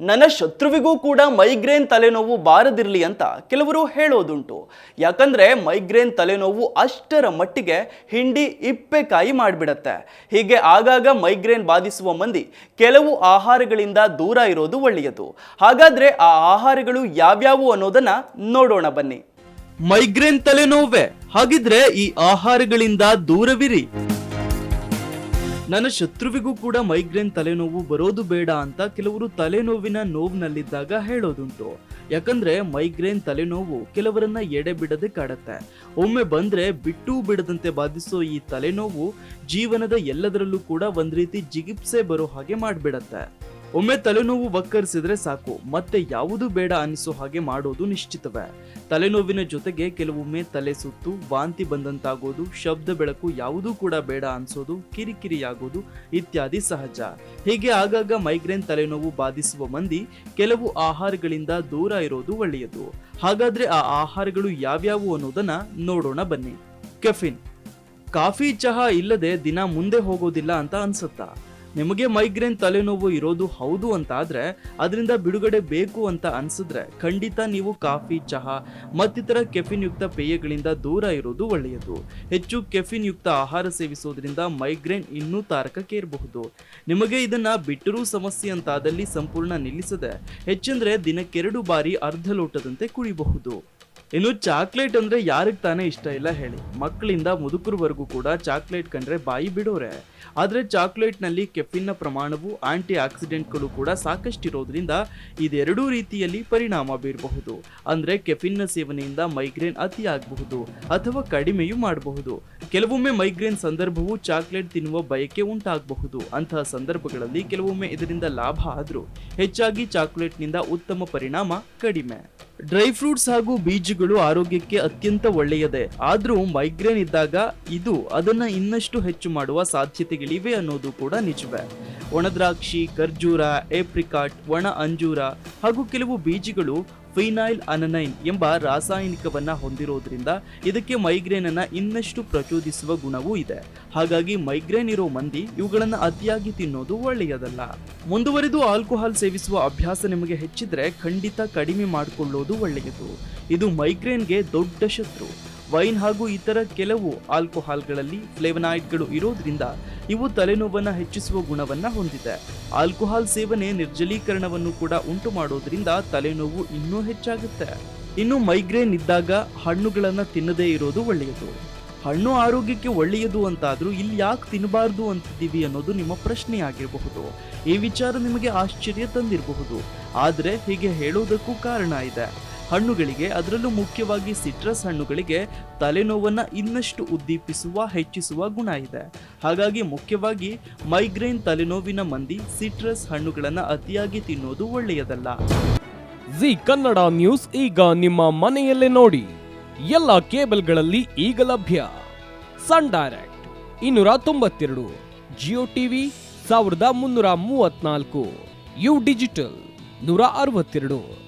ನನ್ನ ಶತ್ರುವಿಗೂ ಕೂಡ ಮೈಗ್ರೇನ್ ತಲೆನೋವು ಬಾರದಿರಲಿ ಅಂತ ಕೆಲವರು ಹೇಳೋದುಂಟು. ಯಾಕಂದರೆ ಮೈಗ್ರೇನ್ ತಲೆನೋವು ಅಷ್ಟರ ಮಟ್ಟಿಗೆ ಹಿಂಡಿ ಇಪ್ಪೆಕಾಯಿ ಮಾಡಿಬಿಡತ್ತೆ. ಹೀಗೆ ಆಗಾಗ ಮೈಗ್ರೇನ್ ಬಾಧಿಸುವ ಮಂದಿ ಕೆಲವು ಆಹಾರಗಳಿಂದ ದೂರ ಇರೋದು ಒಳ್ಳೆಯದು. ಹಾಗಾದರೆ ಆ ಆಹಾರಗಳು ಯಾವ್ಯಾವು ಅನ್ನೋದನ್ನು ನೋಡೋಣ ಬನ್ನಿ. ಮೈಗ್ರೇನ್ ತಲೆನೋವೆ? ಹಾಗಿದ್ರೆ ಈ ಆಹಾರಗಳಿಂದ ದೂರವಿರಿ. ನನ್ನ ಶತ್ರುವಿಗೂ ಕೂಡ ಮೈಗ್ರೇನ್ ತಲೆನೋವು ಬರೋದು ಬೇಡ ಅಂತ ಕೆಲವರು ತಲೆನೋವಿನ ನೋವಿನಲ್ಲಿದ್ದಾಗ ಹೇಳೋದುಂಟು. ಯಾಕಂದ್ರೆ ಮೈಗ್ರೇನ್ ತಲೆನೋವು ಕೆಲವರನ್ನ ಎಡೆ ಬಿಡದೆ ಕಾಡತ್ತೆ. ಒಮ್ಮೆ ಬಂದ್ರೆ ಬಿಟ್ಟು ಬಿಡದಂತೆ ಬಾಧಿಸೋ ಈ ತಲೆನೋವು ಜೀವನದ ಎಲ್ಲದರಲ್ಲೂ ಕೂಡ ಒಂದ್ ರೀತಿ ಜಿಗಿಪ್ಸೆ ಬರೋ ಹಾಗೆ ಮಾಡ್ಬಿಡತ್ತೆ. ಒಮ್ಮೆ ತಲೆನೋವು ವಕ್ಕರಿಸಿದ್ರೆ ಸಾಕು, ಮತ್ತೆ ಯಾವುದು ಬೇಡ ಅನಿಸೋ ಹಾಗೆ ಮಾಡೋದು ನಿಶ್ಚಿತವೇ. ತಲೆನೋವಿನ ಜೊತೆಗೆ ಕೆಲವೊಮ್ಮೆ ತಲೆ ಸುತ್ತು, ವಾಂತಿ ಬಂದಂತಾಗೋದು, ಶಬ್ದ ಬೆಳಕು ಯಾವುದೂ ಕೂಡ ಬೇಡ ಅನ್ಸೋದು, ಕಿರಿಕಿರಿಯಾಗೋದು ಇತ್ಯಾದಿ ಸಹಜ. ಹೀಗೆ ಆಗಾಗ ಮೈಗ್ರೇನ್ ತಲೆನೋವು ಬಾಧಿಸುವ ಮಂದಿ ಕೆಲವು ಆಹಾರಗಳಿಂದ ದೂರ ಇರೋದು ಒಳ್ಳೆಯದು. ಹಾಗಾದ್ರೆ ಆ ಆಹಾರಗಳು ಯಾವ್ಯಾವು ಅನ್ನೋದನ್ನ ನೋಡೋಣ ಬನ್ನಿ. ಕೆಫಿನ್. ಕಾಫಿ, ಚಹಾ ಇಲ್ಲದೆ ದಿನ ಮುಂದೆ ಹೋಗೋದಿಲ್ಲ ಅಂತ ಅನ್ಸುತ್ತಾ? ನಿಮಗೆ ಮೈಗ್ರೇನ್ ತಲೆನೋವು ಇರೋದು ಹೌದು ಅಂತ ಆದರೆ ಅದರಿಂದ ಬಿಡುಗಡೆ ಬೇಕು ಅಂತ ಅನ್ಸಿದ್ರೆ ಖಂಡಿತ ನೀವು ಕಾಫಿ, ಚಹಾ, ಮತ್ತಿತರ ಕೆಫಿನ್ ಯುಕ್ತ ಪೇಯಗಳಿಂದ ದೂರ ಇರೋದು ಒಳ್ಳೆಯದು. ಹೆಚ್ಚು ಕೆಫಿನ್ ಯುಕ್ತ ಆಹಾರ ಸೇವಿಸೋದ್ರಿಂದ ಮೈಗ್ರೇನ್ ಇನ್ನೂ ತಾರಕಕ್ಕೇರಬಹುದು ನಿಮಗೆ ಇದನ್ನ ಬಿಟ್ಟರೂ ಸಮಸ್ಯೆ ಅಂತಾದಲ್ಲಿ ಸಂಪೂರ್ಣ ನಿಲ್ಲಿಸದೆ ಹೆಚ್ಚೆಂದರೆ ದಿನಕ್ಕೆರಡು ಬಾರಿ ಅರ್ಧ ಲೋಟದಂತೆ ಕುಡಿಬಹುದು ಇನ್ನು ಚಾಕ್ಲೇಟ್ ಅಂದ್ರೆ ಯಾರಿಗೆ ತಾನೇ ಇಷ್ಟ ಇಲ್ಲ ಹೇಳಿ. ಮಕ್ಕಳಿಂದ ಮುದುಕರವರೆಗೂ ಕೂಡ ಚಾಕ್ಲೇಟ್ ಕಂಡ್ರೆ ಬಾಯಿ ಬಿಡೋರೆ. ಆದರೆ ಚಾಕ್ಲೇಟ್ನಲ್ಲಿ ಕೆಫಿನ್ನ ಪ್ರಮಾಣವು ಆಂಟಿ ಆಕ್ಸಿಡೆಂಟ್ಗಳು ಕೂಡ ಸಾಕಷ್ಟಿರೋದ್ರಿಂದ ಇದೆರಡೂ ರೀತಿಯಲ್ಲಿ ಪರಿಣಾಮ ಬೀರಬಹುದು. ಅಂದ್ರೆ ಕೆಫಿನ್ನ ಸೇವನೆಯಿಂದ ಮೈಗ್ರೇನ್ ಅತಿ ಆಗಬಹುದು ಅಥವಾ ಕಡಿಮೆಯೂ ಮಾಡಬಹುದು. ಕೆಲವೊಮ್ಮೆ ಮೈಗ್ರೇನ್ ಸಂದರ್ಭವು ಚಾಕ್ಲೇಟ್ ತಿನ್ನುವ ಬಯಕೆ ಉಂಟಾಗಬಹುದು. ಅಂತಹ ಸಂದರ್ಭಗಳಲ್ಲಿ ಕೆಲವೊಮ್ಮೆ ಇದರಿಂದ ಲಾಭ ಆದರೂ ಹೆಚ್ಚಾಗಿ ಚಾಕ್ಲೇಟ್ನಿಂದ ಉತ್ತಮ ಪರಿಣಾಮ ಕಡಿಮೆ. ಡ್ರೈ ಫ್ರೂಟ್ಸ್ ಹಾಗೂ ಬೀಜಗಳು ಆರೋಗ್ಯಕ್ಕೆ ಅತ್ಯಂತ ಒಳ್ಳೆಯದೇ. ಆದರೂ ಮೈಗ್ರೇನ್ ಇದ್ದಾಗ ಇದು ಅದನ್ನ ಇನ್ನಷ್ಟು ಹೆಚ್ಚು ಮಾಡುವ ಸಾಧ್ಯತೆಗಳಿವೆ ಅನ್ನೋದು ಕೂಡ ನಿಜವೇ. ಒಣದ್ರಾಕ್ಷಿ ಖರ್ಜೂರ, ಏಪ್ರಿಕಾಟ್, ಒಣ ಅಂಜೂರ ಹಾಗೂ ಕೆಲವು ಬೀಜಗಳು ಫಿನೈಲ್ ಅನನೈನ್ ಎಂಬ ರಾಸಾಯನಿಕವನ್ನ ಹೊಂದಿರೋದ್ರಿಂದ ಇದಕ್ಕೆ ಮೈಗ್ರೇನ್ ಅನ್ನ ಇನ್ನಷ್ಟು ಪ್ರಚೋದಿಸುವ ಗುಣವೂ ಇದೆ. ಹಾಗಾಗಿ ಮೈಗ್ರೇನ್ ಇರೋ ಮಂದಿ ಇವುಗಳನ್ನು ಅತಿಯಾಗಿ ತಿನ್ನೋದು ಒಳ್ಳೆಯದಲ್ಲ. ಮುಂದುವರೆದು ಆಲ್ಕೋಹಾಲ್ ಸೇವಿಸುವ ಅಭ್ಯಾಸ ನಿಮಗೆ ಹೆಚ್ಚಿದ್ರೆ ಖಂಡಿತ ಕಡಿಮೆ ಮಾಡಿಕೊಳ್ಳೋದು ಒಳ್ಳೆಯದು. ಇದು ಮೈಗ್ರೇನ್ಗೆ ದೊಡ್ಡ ಶತ್ರು. ವೈನ್ ಹಾಗೂ ಇತರ ಕೆಲವು ಆಲ್ಕೋಹಾಲ್ಗಳಲ್ಲಿ ಫ್ಲೇವನಾಯ್ಡ್ಗಳು ಇರೋದ್ರಿಂದ ಇವು ತಲೆನೋವನ್ನು ಹೆಚ್ಚಿಸುವ ಗುಣವನ್ನು ಹೊಂದಿದೆ. ಆಲ್ಕೋಹಾಲ್ ಸೇವನೆ ನಿರ್ಜಲೀಕರಣವನ್ನು ಕೂಡ ಉಂಟು ಮಾಡೋದ್ರಿಂದ ತಲೆನೋವು ಇನ್ನೂ ಹೆಚ್ಚಾಗುತ್ತೆ. ಇನ್ನು ಮೈಗ್ರೇನ್ ಇದ್ದಾಗ ಹಣ್ಣುಗಳನ್ನು ತಿನ್ನದೇ ಇರೋದು ಒಳ್ಳೆಯದು. ಹಣ್ಣು ಆರೋಗ್ಯಕ್ಕೆ ಒಳ್ಳೆಯದು ಅಂತಾದರೂ ಇಲ್ಲಿ ಯಾಕೆ ತಿನ್ನಬಾರ್ದು ಅಂತಿದ್ದೀವಿ ಅನ್ನೋದು ನಿಮ್ಮ ಪ್ರಶ್ನೆಯಾಗಿರಬಹುದು. ಈ ವಿಚಾರ ನಿಮಗೆ ಆಶ್ಚರ್ಯ ತಂದಿರಬಹುದು. ಆದರೆ ಹೀಗೆ ಹೇಳೋದಕ್ಕೂ ಕಾರಣ ಇದೆ. ಹಣ್ಣುಗಳಿಗೆ, ಅದರಲ್ಲೂ ಮುಖ್ಯವಾಗಿ ಸಿಟ್ರಸ್ ಹಣ್ಣುಗಳಿಗೆ ತಲೆನೋವನ್ನು ಇನ್ನಷ್ಟು ಉದ್ದೀಪಿಸುವ, ಹೆಚ್ಚಿಸುವ ಗುಣ ಇದೆ. ಹಾಗಾಗಿ ಮುಖ್ಯವಾಗಿ ಮೈಗ್ರೇನ್ ತಲೆನೋವಿನ ಮಂದಿ ಸಿಟ್ರಸ್ ಹಣ್ಣುಗಳನ್ನು ಅತಿಯಾಗಿ ತಿನ್ನೋದು ಒಳ್ಳೆಯದಲ್ಲ. ಜಿ ಕನ್ನಡ ನ್ಯೂಸ್ ಈಗ ನಿಮ್ಮ ಮನೆಯಲ್ಲೇ ನೋಡಿ. ಎಲ್ಲ ಕೇಬಲ್ಗಳಲ್ಲಿ ಈಗ ಲಭ್ಯ. ಸನ್ ಡೈರೆಕ್ಟ್ ಇನ್ನೂರ ತೊಂಬತ್ತೆರಡು, ಜಿಯೋ ಟಿವಿ ಸಾವಿರದ ಮುನ್ನೂರ ಮೂವತ್ನಾಲ್ಕು ಯು ಡಿಜಿಟಲ್ ನೂರ ಅರವತ್ತೆರಡು.